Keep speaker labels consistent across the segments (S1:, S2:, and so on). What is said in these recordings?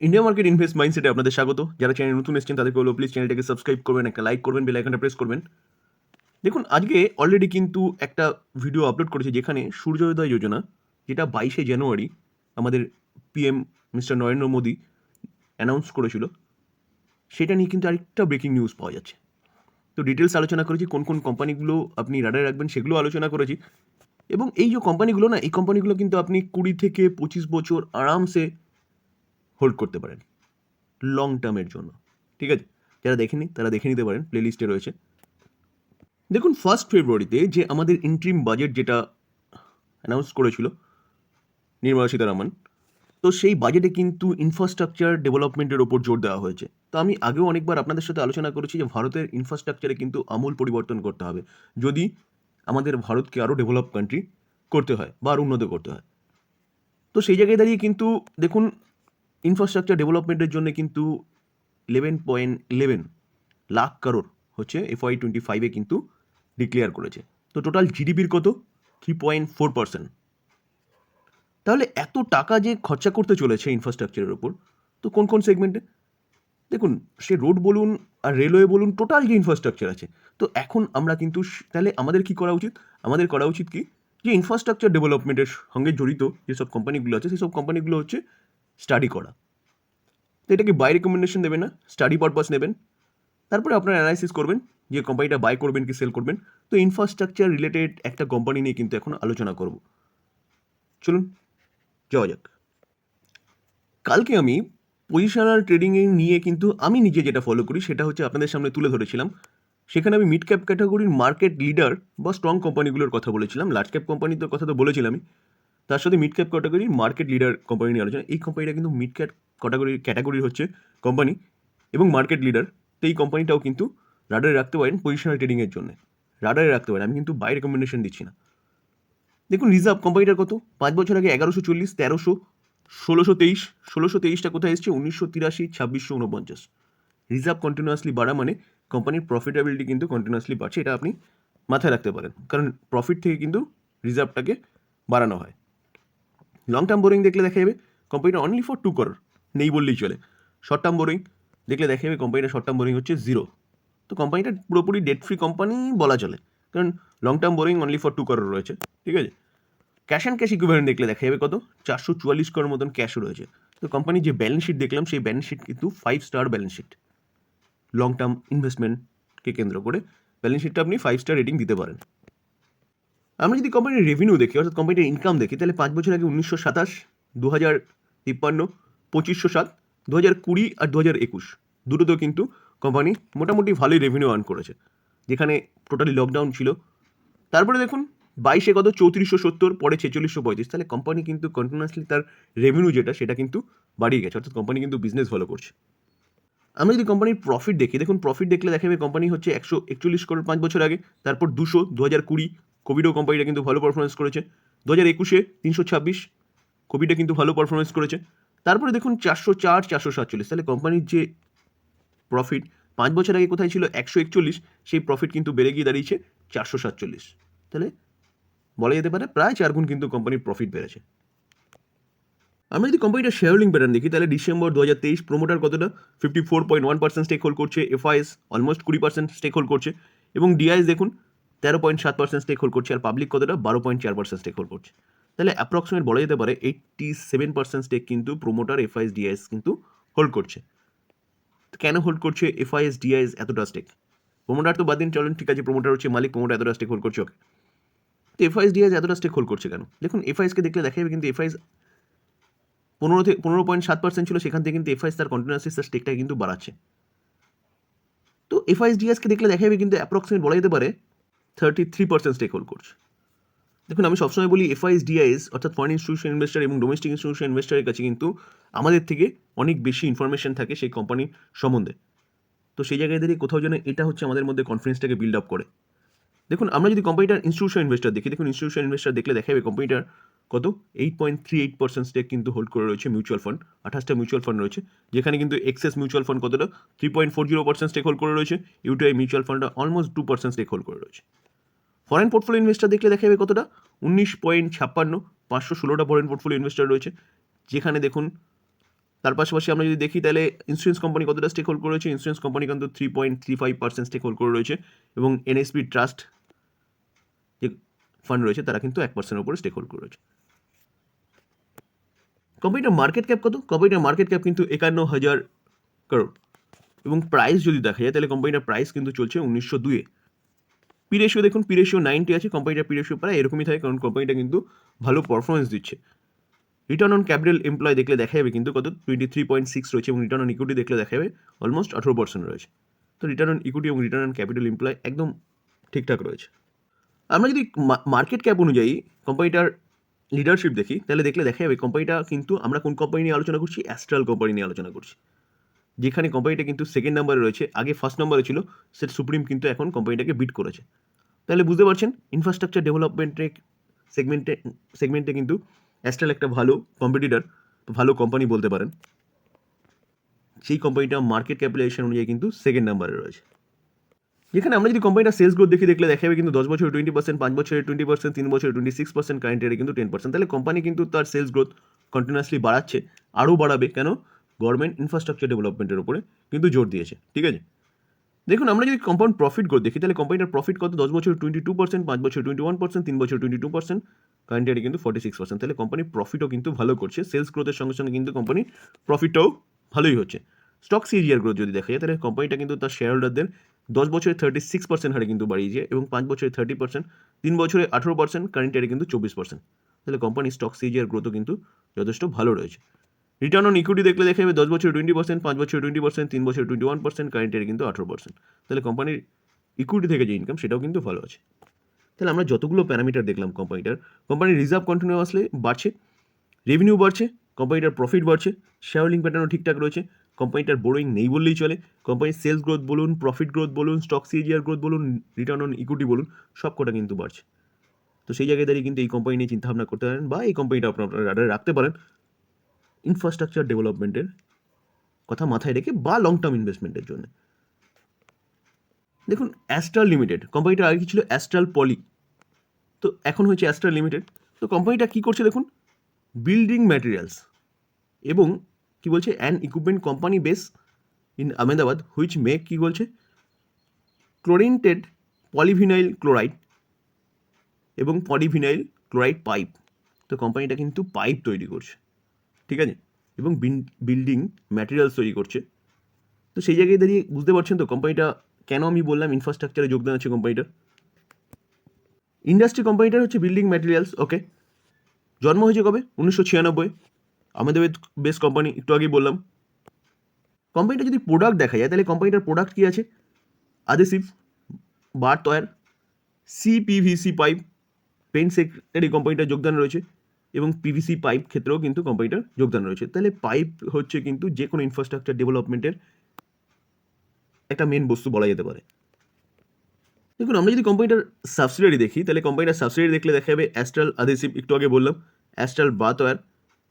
S1: India market invest মাইন্ডসেটে আপনাদের স্বাগত। যারা চ্যানেল নতুন এসেছেন, তাদেরকে বলব প্লিজ চ্যানেলটাকে সাবস্ক্রাইব করবেন, একটা লাইক করবেন বেল আইকনটা প্রেস করবেন। দেখুন, আজকে অলরেডি কিন্তু একটা ভিডিও আপলোড করেছে যেখানে সূর্যোদয় যোজনা, যেটা বাইশে জানুয়ারি আমাদের PM mister Narendra Modi announce করেছিল, সেটা নিয়ে কিন্তু আরেকটা ব্রেকিং নিউজ পাওয়া যাচ্ছে। তো ডিটেলস আলোচনা করেছি, কোন কোন কোম্পানিগুলো আপনি রাডারে রাখবেন, সেগুলো আলোচনা করেছি। এবং এই যে কোম্পানিগুলো না, এই কোম্পানিগুলো কিন্তু আপনি কুড়ি থেকে পঁচিশ বছর আরামসে হোল্ড করতে পারেন। লং টার্মের জন্য। ঠিক আছে? যারা দেখেনি, তারা দেখে নিতে পারেন। প্লেলিস্টে রয়েছে। দেখুন ফার্স্ট ফেব্রুয়ারিতে যে আমাদের ইন্ট্রিম বাজেট যেটা অ্যানাউন্স করেছিল নির্মলা সীতারামন তো সেই বাজেটে কিন্তু ইনফ্রাস্ট্রাকচার ডেভেলপমেন্টের ওপর জোর দেওয়া হয়েছে। তো আমি আগেও অনেকবার আপনাদের সাথে আলোচনা করেছি যে ভারতের ইনফ্রাস্ট্রাকচারে কিন্তু আমূল পরিবর্তন করতে হবে। যদি আমাদের ভারতকে আরও ডেভেলপ কান্ট্রি করতে হয় বা আরও উন্নত করতে হয়। তো সেই জায়গায় দাঁড়িয়ে কিন্তু দেখুন ইনফ্রাস্ট্রাকচার ডেভেলপমেন্টের জন্য কিন্তু ইলেভেন পয়েন্ট ইলেভেন লাখ কারোর হচ্ছে এফআই টোয়েন্টি ফাইভে কিন্তু ডিক্লেয়ার করেছে। তো টোটাল জিডিপির কত? থ্রি পয়েন্ট ফোর পার্সেন্ট তাহলে এত টাকা যে খরচা করতে চলেছে ইনফ্রাস্ট্রাকচারের ওপর, তো কোন কোন সেগমেন্টে দেখুন, সে রোড বলুন আর রেলওয়ে বলুন টোটাল যে ইনফ্রাস্ট্রাকচার আছে, তো এখন আমরা কিন্তু তাহলে আমাদের কি করা উচিত? আমাদের করা উচিত কি? যে ইনফ্রাস্ট্রাকচার ডেভেলপমেন্টের সঙ্গে জড়িত যেসব কোম্পানিগুলো আছে, সেসব কোম্পানিগুলো হচ্ছে স্টাডি করা। তো এটাকে বাই রেকমেন্ডেশন দেবেন না স্টাডি পারপাস নেবেন। তারপরে আপনার অ্যানালাইসিস করবেন যে কোম্পানিটা বাই করবেন কি সেল করবেন। তো ইনফ্রাস্ট্রাকচার রিলেটেড একটা কোম্পানি নিয়ে কিন্তু এখন আলোচনা করব। চলুন, যাওয়া যাক। কালকে আমি পজিশনাল ট্রেডিংয়ে নিয়ে কিন্তু আমি নিজে যেটা ফলো করি সেটা হচ্ছে আপনাদের সামনে তুলে ধরেছিলাম। সেখানে আমি মিড ক্যাপ ক্যাটাগরির মার্কেট লিডার বা স্ট্রং কোম্পানিগুলোর কথা বলেছিলাম। লার্জ ক্যাপ কোম্পানির কথা তো বলেছিলামই। তার সাথে মিড ক্যাপ ক্যাটাগরির মার্কেট লিডার কোম্পানি নিয়ে আলোচনা। এই কোম্পানিটা কিন্তু মিড ক্যাপ ক্যাটাগরির ক্যাটাগরির হচ্ছে কোম্পানি এবং মার্কেট লিডার তো এই কোম্পানিটাও কিন্তু রাডারে রাখতে পারেন পজিশনাল ট্রেডিংয়ের জন্য। রাডারে রাখতে পারেন। আমি কিন্তু বাই রেকমেন্ডেশন দিচ্ছি না। দেখুন রিজার্ভ কোম্পানিটার কত? পাঁচ বছর আগে এগারোশো চল্লিশ, তেরোশো, ষোলোশো তেইশ, ষোলোশো তেইশটা কোথায় এসছে? উনিশশো তিরাশি, ছাব্বিশশো উনপঞ্চাশ রিজার্ভ কন্টিনিউয়াসলি বাড়া মানে কোম্পানির প্রফিটেবিলিটি কিন্তু কন্টিনিউয়াসলি বাড়ছে। এটা আপনি মাথায় রাখতে পারেন। কারণ প্রফিট থেকে কিন্তু রিজার্ভটাকে বাড়ানো হয়। লং টার্ম বোরিং দেখলে দেখা যাবে কোম্পানিটা অনলি ফর টু করোর নেই বললেই চলে। শর্ট টার্ম বোরিং দেখলে দেখা যাবে কোম্পানিটা শর্ট টার্ম বোরিং হচ্ছে জিরো তো কোম্পানিটা পুরোপুরি ডেট ফ্রি কোম্পানি বলা চলে। কারণ long term borrowing only for two crore রয়েছে, ঠিক আছে? ক্যাশ অ্যান্ড ক্যাশ ইকুইভ্যালেন্ট দেখলে দেখা যাবে কত? চারশো চুয়াল্লিশ করোর মতন ক্যাশও রয়েছে। তো কোম্পানির যে ব্যালেন্স শিট দেখলাম, সেই ব্যালেন্স শিট কিন্তু five star balance sheet long term ইনভেস্টমেন্টকে কেন্দ্র করে ব্যালেন্স শিটটা আপনি ফাইভ স্টার রেটিং দিতে পারেন। আমরা যদি কোম্পানির রেভিনিউ দেখি, অর্থাৎ কোম্পানির ইনকাম দেখি, তাহলে পাঁচ বছর আগে উনিশশো সাতাশ দু হাজার তিপ্পান্ন, পঁচিশশো সাত দু হাজার কুড়ি আর দু হাজার একুশ, দুটোতেও কিন্তু কোম্পানি মোটামুটি ভালোই রেভিনিউ আর্ন করেছে, যেখানে টোটালি লকডাউন ছিল। তারপরে দেখুন, বাইশে কত? চৌত্রিশশো সত্তর, পরে ছেচল্লিশশো পঁয়ত্রিশ, তাহলে কোম্পানি কিন্তু কন্টিনিউয়াসলি তার রেভিনিউ যেটা, সেটা কিন্তু বাড়িয়ে গেছে, অর্থাৎ কোম্পানি কিন্তু বিজনেস ভালো করছে। আমরা যদি কোম্পানির প্রফিট দেখি, দেখুন প্রফিট দেখলে দেখা যাবে কোম্পানি হচ্ছে একশো একচল্লিশ করোড় পাঁচ বছর আগে, তারপর দুশো দু হাজার কুড়ি কোভিডও কোম্পানিটা কিন্তু ভালো পারফরমেন্স করেছে। দু হাজার একুশে তিনশো ছাব্বিশ কোভিডে কিন্তু ভালো পারফরমেন্স করেছে। তারপরে দেখুন চারশো চার, চারশো সাতচল্লিশ। তাহলে কোম্পানির যে প্রফিট পাঁচ বছর আগে কোথায় ছিল? একশো একচল্লিশ। সেই প্রফিট কিন্তু বেড়ে গিয়ে দাঁড়িয়েছে চারশো সাতচল্লিশ। তাহলে বলা যেতে পারে প্রায় চার গুণ কিন্তু কোম্পানির প্রফিট বেড়েছে। আমরা যদি কোম্পানিটা শেয়ার হোল্ডিং প্যাটার্ন দেখি, তাহলে ডিসেম্বর দু হাজার তেইশ প্রোমোটার কতটা? Fifty four point one percent stake hold করছে এফআইএস অলমোস্ট কুড়ি পার্সেন্ট স্টেক হোল্ড করছে। এবং ডিআইএস দেখুন তেরো পয়েন্ট সাত পার্সেন্ট স্টেক হোল্ড করছে আর পাবলিক কতটা বারো পয়েন্ট চার পার্সেন্ট স্টেক হোল্ড করছে তাহলে অ্যাপ্রক্সিমেট বলা যেতে পারে এইটটি সেভেন পার্সেন্ট স্টেক কিন্তু প্রোমোটার এফআইএস ডিআইএস কিন্তু হোল্ড করছে কেন হোল্ড করছে এফআইএস ডিআইএস এতটা স্টেক প্রোমোটার তো বাদ দিন চলেন ঠিক আছে প্রোমোটার হচ্ছে মালিক প্রোমোটার এতটা স্টেক হোল্ড করছে ওকে তো এফআইএস ডিআইএস এতটা স্টেক হোল্ড করছে কেন দেখুন এফআইএসকে দেখলে দেখা যাবে কিন্তু এফআইএস পনেরো থেকে পনেরো পয়েন্ট সাত পার্সেন্ট ছিল সেখান থেকে কিন্তু এফআইএস তার কন্টিনিউয়াসলি তার স্টেকটা কিন্তু বাড়াচ্ছে তো এফআইএস ডিএসকে দেখলে দেখা যাবে কিন্তু অ্যাপ্রক্সিমেট বলা যেতে পারে thirty three percent stake hold করছে। দেখুন, আমি সবসময় বলি এফআইএস ডিআইএস অর্থাৎ ফরেন ইনস্টিটিউশন ইনভেস্টার এবং ডোমেস্টিক ইনস্টিটিউশন ইনভেস্টারের কাছে কিন্তু আমাদের থেকে অনেক বেশি ইনফরমেশন থাকে সেই কোম্পানির সম্বন্ধে। তো সেই জায়গায় দাঁড়িয়ে কোথাও যেন এটা হচ্ছে আমাদের মধ্যে কনফিডেন্সটাকে বিল্ড আপ করে। দেখুন, আমরা যদি কোম্পানিটার ইনস্টিটিউশন ইনভেস্টার দেখি, দেখুন ইনস্টিটিউশন ইনভেস্টার দেখলে দেখাবে কোম্পানিটার কত? Eight point three eight percent stake কিন্তু হোল্ড করে রয়েছে মিউচুয়াল ফান্ড আঠাশটা মিউচুয়াল ফান্ড রয়েছে, যেখানে কিন্তু এক্সেস মিউচুয়াল ফান্ড কতটা? Three point four zero percent stake hold করে রয়েছে UTI mutual ফান্ডটা almost two percent stake hold করে রয়েছে। ফরেন পোর্টফোলিও ইনভেস্টার দেখলে দেখা যাবে কতটা? উনিশ পয়েন্ট ছাপ্পান্ন, পাঁচশো ষোলোটা ফরেন পোর্টফোলিও ইনভেস্টার রয়েছে, যেখানে দেখুন, তার পাশাপাশি আমরা যদি দেখি তাহলে ইন্স্যুরেন্স কোম্পানি কতটা স্টেক হোল্ড করে রয়েছে? ইন্স্যুরেন্স কোম্পানি কিন্তু three point three five percent stake hold করে রয়েছে, এবং এনএসপি ট্রাস্ট যে ফান্ড রয়েছে, তারা কিন্তু এক পার্সেন্টের উপরে স্টেক হোল্ড করে রয়েছে। কোম্পানিটার মার্কেট ক্যাপ কত? কোম্পানিটার মার্কেট ক্যাপ কিন্তু একান্ন হাজার করোড় এবং প্রাইস যদি দেখা যায়, তাহলে কোম্পানিটার প্রাইস কিন্তু চলছে উনিশশো দুয়ে পি রেশিও দেখুন পি রেশিও নাইনটি আছে কোম্পানিটার পি রেশিও প্রায় এরকমই থাকে, কারণ কোম্পানিটা কিন্তু ভালো পারফরমেন্স দিচ্ছে। রিটার্ন অন ক্যাপিটাল এমপ্লয় দেখলে দেখা যাবে কিন্তু কত? টোয়েন্টি থ্রি পয়েন্ট সিক্স রয়েছে এবং রিটার্ন অন ইকুইটি দেখলে দেখা যাবে অলমোস্ট আঠেরো পার্সেন্ট রয়েছে। তো রিটার্ন অন ইকুইটি এবং রিটার্ন অন ক্যাপিটাল এমপ্লয় একদম ঠিকঠাক রয়েছে। আমরা যদি মার্কেট ক্যাপ অনুযায়ী কোম্পানিটার লিডারশিপ দেখি, তাহলে দেখলে দেখা যাবে কোম্পানিটা কিন্তু আমরা কোন কোম্পানি নিয়ে আলোচনা করছি? অ্যাস্ট্রাল কোম্পানি নিয়ে আলোচনা করছি। যেখানে কোম্পানিটা কিন্তু সেকেন্ড নাম্বারে রয়েছে, আগে ফার্স্ট নাম্বারে ছিল সেট সুপ্রিম কিন্তু এখন কোম্পানিটাকে বিট করেছে। তাহলে বুঝতে পারছেন ইনফ্রাস্ট্রাকচার ডেভেলপমেন্টের সেগমেন্টে সেগমেন্টে কিন্তু অ্যাস্ট্রাল একটা ভালো কম্পিটিটার ভালো কোম্পানি বলতে পারেন। সেই কোম্পানিটা মার্কেট ক্যাপিটালাইজেশন অনুযায়ী কিন্তু সেকেন্ড নাম্বারে রয়েছে। যেখানে আমরা যদি কোম্পানিটার সেলস গ্রোথ দেখি দেখলে দেখা যাবে কিন্তু দশ বছরে টোয়েন্টি পার্সেন্ট পাঁচ বছরে টোয়েন্টি পার্সেন্ট তিন বছরে টোয়েন্টি সিক্স পার্সেন্ট কারেন্ট ইয়ারে কিন্তু টেন পার্সেন্ট তাহলে কোম্পানি কিন্তু তার সেলস গ্রোথ কন্টিনিউয়াসলি বাড়াচ্ছে, আরও বাড়াবে। কেন? গভর্নমেন্ট ইনফ্রাস্ট্রাকচার ডেভেলপমেন্টের উপরে কিন্তু জোর দিয়েছে। ঠিক আছে? দেখুন, আমরা যদি কম্পাউন্ড প্রফিট গ্রোথ দেখি, তাহলে কোম্পানিটার প্রফিট কত? দশ বছর টোয়েন্টি টু পার্সেন্ট পাঁচ বছর টোয়েন্টি ওয়ান পার্সেন্ট তিন বছর টোয়েন্টি টু পার্সেন্ট কারেন্ট ইয়ারে কিন্তু ফর্টি সিক্স পার্সেন্ট তাহলে কোম্পানি প্রফিটও কিন্তু ভালো করছে। সেলস গ্রোথের সঙ্গে সঙ্গে কিন্তু কোম্পানি প্রফিটটাও ভালোই হচ্ছে। স্টক সিজিআর গ্রোথ যদি দেখা যায়, তাহলে কোম্পানিটা কিন্তু তার শেয়ার হোল্ডারদের দশ বছরে থার্টি সিক্স পার্সেন্ট হারে কিন্তু বাড়িয়েছে এবং পাঁচ বছরে থার্টি পার্সেন্ট তিন বছরে আঠেরো পার্সেন্ট কারেন্ট ইয়ারে কিন্তু চব্বিশ পার্সেন্ট তাহলে কোম্পানির স্টক সিজিআর গ্রোথও কিন্তু যথেষ্ট ভালো রয়েছে। রিটার্ন অন ইকুইটি দেখলে দেখা যাবে দশ বছর টোয়েন্টি পার্সেন্ট পাঁচ বছর টোয়েন্টি পার্সেন্ট তিন বছর টোয়েন্টি ওয়ান পার্সেন্ট কারেন্ট ইয়ারে কিন্তু আঠেরো পার্সেন্ট তাহলে কোম্পানির ইকুইটি থেকে যে ইনকাম সেটাও কিন্তু ভালো আছে। তাহলে আমরা যতগুলো প্যারামিটার দেখলাম কোম্পানিটার কোম্পানির রিজার্ভ কন্টিনিউয়াসলি বাড়ছে রেভিনিউ বাড়ছে কোম্পানিটার প্রফিট বাড়ছে শেয়ার হোল্ডিং প্যাটার্নও ঠিকঠাক রয়েছে কোম্পানিটার বোরোয়িং নেই বললেই চলে। কোম্পানির সেলস গ্রোথ বলুন প্রফিট গ্রোথ বলুন স্টক সিজিআর গ্রোথ বলুন রিটার্ন অন ইকুইটি বলুন, সব কটা কিন্তু বাড়ছে। তো সেই জায়গায় দাঁড়িয়ে কিন্তু এই কোম্পানি নিয়ে চিন্তাভাবনা করতে পারেন বা এই কোম্পানিটা আপনার রাডারে রাখতে পারেন। ইনফ্রাস্ট্রাকচার ডেভেলপমেন্টের কথা মাথায় রেখে বা লং টার্ম ইনভেস্টমেন্টের জন্য। দেখুন অ্যাস্ট্রাল লিমিটেড কোম্পানিটা আগে কি ছিল? অ্যাস্ট্রাল পলি তো এখন হয়েছে অ্যাস্ট্রাল লিমিটেড তো কোম্পানিটা কী করছে দেখুন? বিল্ডিং ম্যাটেরিয়ালস এবং কি বলছে? An equipment company base in Ahmedabad which make কি বলছে? ক্লোরিনটেড পলিভিনাইল ক্লোরাইড এবং পলিভিনাইল ক্লোরাইড পাইপ তো কোম্পানিটা কিন্তু পাইপ তৈরি করছে। ঠিক আছে? এবং বিল্ডিং ম্যাটেরিয়ালস তৈরি করছে। তো সেই জায়গায় দাঁড়িয়ে বুঝতে পারছেন তো কোম্পানিটা কেন আমি বললাম ইনফ্রাস্ট্রাকচারে যোগদান আছে কোম্পানিটার ইন্ডাস্ট্রি কোম্পানিটার হচ্ছে বিল্ডিং ম্যাটেরিয়ালস ওকে জন্ম হয়েছে কবে? উনিশশো ছিয়ানব্বই। আমাদের বেস্ট কোম্পানি একটু আগেই বললাম। কোম্পানিটা যদি প্রোডাক্ট দেখা যায় তাহলে কোম্পানিটার প্রোডাক্ট কী আছে? আদেসিভ বার তয়ার সিপিভিসি পাইপ পেন সেক্টরে কোম্পানিটার যোগদান রয়েছে এবং পিভিসি পাইপ ক্ষেত্রেও কিন্তু কোম্পানিটার যোগদান রয়েছে। তাহলে পাইপ হচ্ছে কিন্তু যে কোনো ইনফ্রাস্ট্রাকচার ডেভেলপমেন্টের একটা মেন বস্তু বলা যেতে পারে। দেখুন, আমরা যদি কোম্পানিটার সাবসিডারি দেখি, তাহলে কোম্পানিটার সাবসিডারি দেখলে দেখা যাবে অ্যাস্ট্রাল আদেসিভ একটু আগে বললাম Astral bathware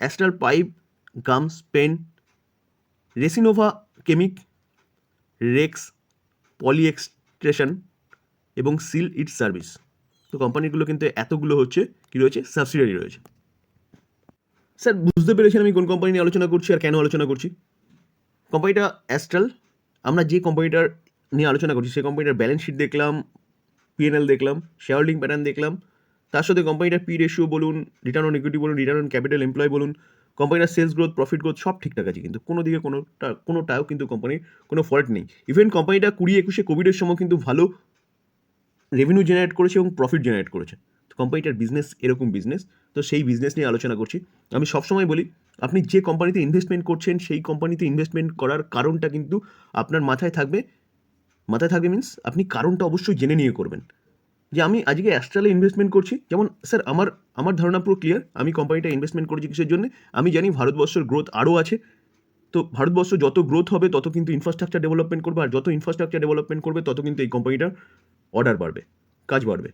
S1: Astral pipe gums pen রেসিনোভা কেমিক Rex পলিএক্সট্রেশন এবং সিল ইট সার্ভিস তো কোম্পানিগুলো কিন্তু এতগুলো হচ্ছে, কী রয়েছে? সাবসিডারি রয়েছে। স্যার, বুঝতে পেরেছেন আমি কোন কোম্পানি নিয়ে আলোচনা করছি আর কেন আলোচনা করছি? কোম্পানিটা অ্যাস্ট্রাল আমরা যে কোম্পানিটার নিয়ে আলোচনা করছি, সেই কোম্পানিটার ব্যালেন্স শিট দেখলাম পিএনএল দেখলাম শেয়ার হোল্ডিং প্যাটার্ন দেখলাম তার সাথে কোম্পানিটার পি রেশিও বলুন রিটার্ন অন ইকুইটি বলুন রিটার্ন অন ক্যাপিটাল এমপ্লয় বলুন কোম্পানিটার সেলস গ্রোথ প্রফিট গ্রোথ সব ঠিকঠাক আছে কিন্তু কোনো দিকে কোনোটা, কোনোটাও কিন্তু কোম্পানির কোনো ফল্ট নেই। ইভেন কোম্পানিটা কুড়ি একুশে কোভিডের সময় কিন্তু ভালো রেভিনিউ জেনারেট করেছে এবং প্রফিট জেনারেট করেছে। তো কোম্পানিটার বিজনেস এরকম বিজনেস তো সেই বিজনেস নিয়ে আলোচনা করছি। আমি সবসময় বলি, আপনি যে কোম্পানিতে ইনভেস্টমেন্ট করছেন, সেই কোম্পানিতে ইনভেস্টমেন্ট করার কারণটা কিন্তু আপনার মাথায় থাকবে। মাথায় থাকবে মিন্স আপনি কারণটা অবশ্যই জেনে নিয়ে করবেন। যে আমি আজকে অ্যাস্ট্রালে ইনভেস্টমেন্ট করছি। যেমন স্যার আমার আমার ধারণা পুরো ক্লিয়ার আমি কোম্পানিটা ইনভেস্টমেন্ট করেছি কিসের জন্য? আমি জানি ভারতবর্ষের গ্রোথ আরও আছে। তো ভারতবর্ষ যত গ্রোথ হবে, তত কিন্তু ইনফ্রাস্ট্রাকচার ডেভেলপমেন্ট করবে। আর যত ইনফ্রাস্ট্রাকচার ডেভেলপমেন্ট করবে, তত কিন্তু এই কোম্পানিটার অর্ডার বাড়বে, কাজ বাড়বে।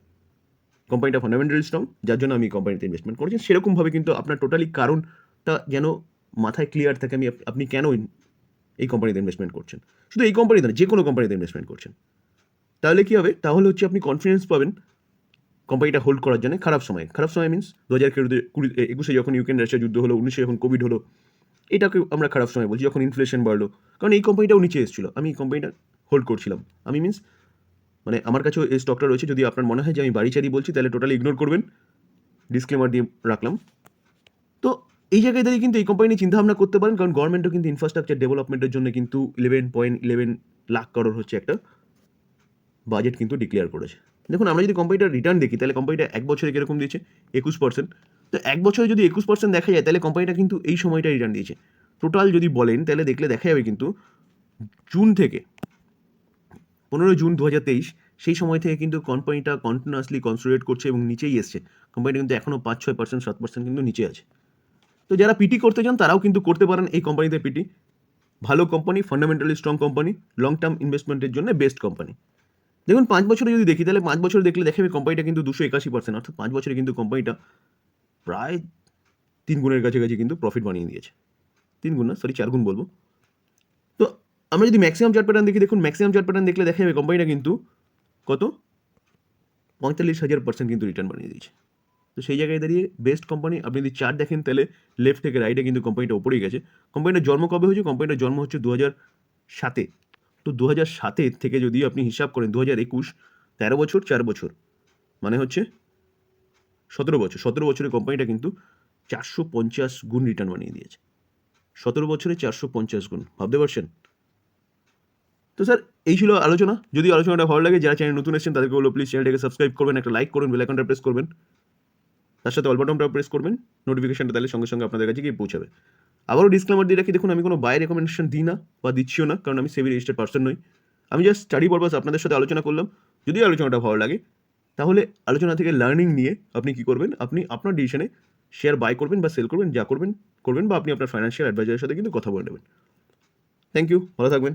S1: কোম্পানিটা ফান্ডামেন্টাল স্ট্রং যার জন্য আমি কোম্পানিতে ইনভেস্টমেন্ট করেছি। সেরকমভাবে কিন্তু আপনার টোটালি কারণটা যেন মাথায় ক্লিয়ার থাকে, আমি আপনি কেন এই কোম্পানিতে ইনভেস্টমেন্ট করছেন? শুধু এই কোম্পানিতে না, যে কোনো কোম্পানিতে ইনভেস্টমেন্ট করছেন। তাহলে কী হবে? তাহলে হচ্ছে আপনি কনফিডেন্স পাবেন কোম্পানিটা হোল্ড করার জন্য খারাপ সময়। খারাপ সময় মিন্স দু হাজার কুড়ি কুড়ি একুশে যখন ইউক্রেন রাশিয়া যুদ্ধ হলো, উনিশে যখন কোভিড হলো এটাকে আমরা খারাপ সময় বলছি। যখন ইনফ্লেশন বাড়লো, কারণ এই কোম্পানিটাও নিচে এসেছিল। আমি এই কোম্পানিটা হোল্ড করছিলাম। আমি মিন্স মানে আমার কাছেও এই স্টকটা রয়েছে। যদি আপনার মনে হয় যে আমি বাড়ি চারি বলছি, তাহলে টোটালি ইগনোর করবেন। ডিসক্লেমার দিয়ে রাখলাম। তো এই জায়গায় দাঁড়িয়ে কিন্তু এই কোম্পানি নিয়ে চিন্তাভাবনা করতে পারেন। কারণ গভর্নমেন্টও কিন্তু ইনফ্রাস্ট্রাকচার ডেভেলপমেন্টের জন্য কিন্তু eleven point eleven lakh crore হচ্ছে একটা বাজেট কিন্তু ডিক্লেয়ার করেছে। দেখুন, আমরা যদি কোম্পানিটার রিটার্ন দেখি, তাহলে কোম্পানিটা এক বছরে কীরকম দিয়েছে? একুশ পার্সেন্ট তো এক বছরে যদি একুশ পার্সেন্ট দেখা যায়, তাহলে কোম্পানিটা কিন্তু এই সময়টা রিটার্ন দিয়েছে। টোটাল যদি বলেন, তাহলে দেখলে দেখা যাবে কিন্তু জুন থেকে, পনেরোই জুন দু হাজার তেইশ, সেই সময় থেকে কিন্তু কোম্পানিটা কন্টিনিউয়াসলি কনসোলিডেট করছে এবং নিচেই এসছে। কোম্পানিটা কিন্তু এখনও পাঁচ ছয় পার্সেন্ট সাত পার্সেন্ট কিন্তু নিচে আছে। তো যারা পিটি করতে চান, তারাও কিন্তু করতে পারেন এই কোম্পানিতে পিটি ভালো company fundamentally strong company long term ইনভেস্টমেন্টের জন্য বেস্ট কোম্পানি দেখুন, পাঁচ বছরে যদি দেখি, তাহলে পাঁচ বছর দেখলে দেখে কোম্পানিটা কিন্তু দুশো একাশি পার্সেন্ট অর্থাৎ পাঁচ বছরে কিন্তু কোম্পানিটা প্রায় তিন গুণের কাছাকাছি কিন্তু প্রফিট বানিয়ে দিয়েছে। তিন গুণ না সরি চার গুণ বলব। তো আমরা যদি ম্যাক্সিমাম চার্ট প্যাটার্ন দেখি, দেখুন ম্যাক্সিমাম চার্ট প্যাটার্ন দেখলে দেখা যাবে কোম্পানিটা কিন্তু কত? পঁয়তাল্লিশ হাজার পার্সেন্ট কিন্তু রিটার্ন বানিয়ে দিয়েছে। তো সেই জায়গায় দাঁড়িয়ে বেস্ট কোম্পানি আপনি যদি চার্ট দেখেন, তাহলে লেফট থেকে রাইটে কিন্তু কোম্পানিটা ওপরেই গেছে। কোম্পানিটার জন্ম কবে হয়েছে? কোম্পানিটার জন্ম হচ্ছে দু হাজার সাতে। তো দু হাজার সাতের থেকে যদি আপনি হিসাব করেন দু হাজার একুশ, তেরো বছর, চার বছর। মানে হচ্ছে সতেরো বছর। সতেরো বছরে কোম্পানিটা কিন্তু চারশো পঞ্চাশ গুণ রিটার্ন বানিয়ে দিয়েছে। সতেরো বছরে চারশো পঞ্চাশ গুণ। ভাবতে পারছেন? তো স্যার, এই ছিল আলোচনা। যদি আলোচনাটা ভালো লাগে, যারা চ্যানেল নতুন এসেছেন, তাদেরকে বলব প্লিজ চ্যানেলটাকে সাবস্ক্রাইব করবেন, একটা লাইক করবেন বেল আইকনটা প্রেস করবেন। তার সাথে অল বাটনটা প্রেস করবেন নোটিফিকেশনটা তাহলে সঙ্গে সঙ্গে আপনাদের কাছে গিয়ে পৌঁছাবে। আবারও ডিসক্লেমার দিয়ে রাখি, দেখুন, আমি কোনো বাই রেকমেন্ডেশন দিই না বা দিচ্ছিও না, কারণ আমি সেভি রেজিস্টার্ড পার্সন নই। আমি জাস্ট স্টাডি পারপাস আপনাদের সাথে আলোচনা করলাম। যদি আলোচনাটা ভালো লাগে, তাহলে আলোচনা থেকে লার্নিং নিয়ে আপনি কি করবেন? আপনি আপনার ডিসিশনে শেয়ার বাই করবেন বা সেল করবেন, যা করবেন করবেন বা আপনি আপনার ফাইন্যান্সিয়াল অ্যাডভাইজারের সাথে কিন্তু কথা বলে নেবেন। থ্যাংক ইউ ভালো থাকবেন।